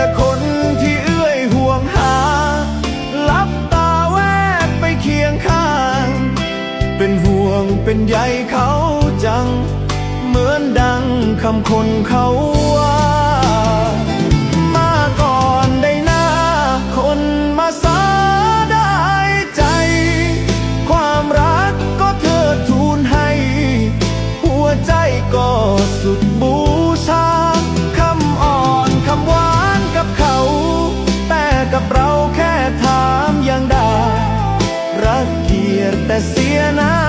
แต่คนที่เอื้อยห่วงหา ลับตาแวกไปเคียงข้าง เป็นห่วงเป็นใยเขาจัง เหมือนดังคำคนเขา te hacía now.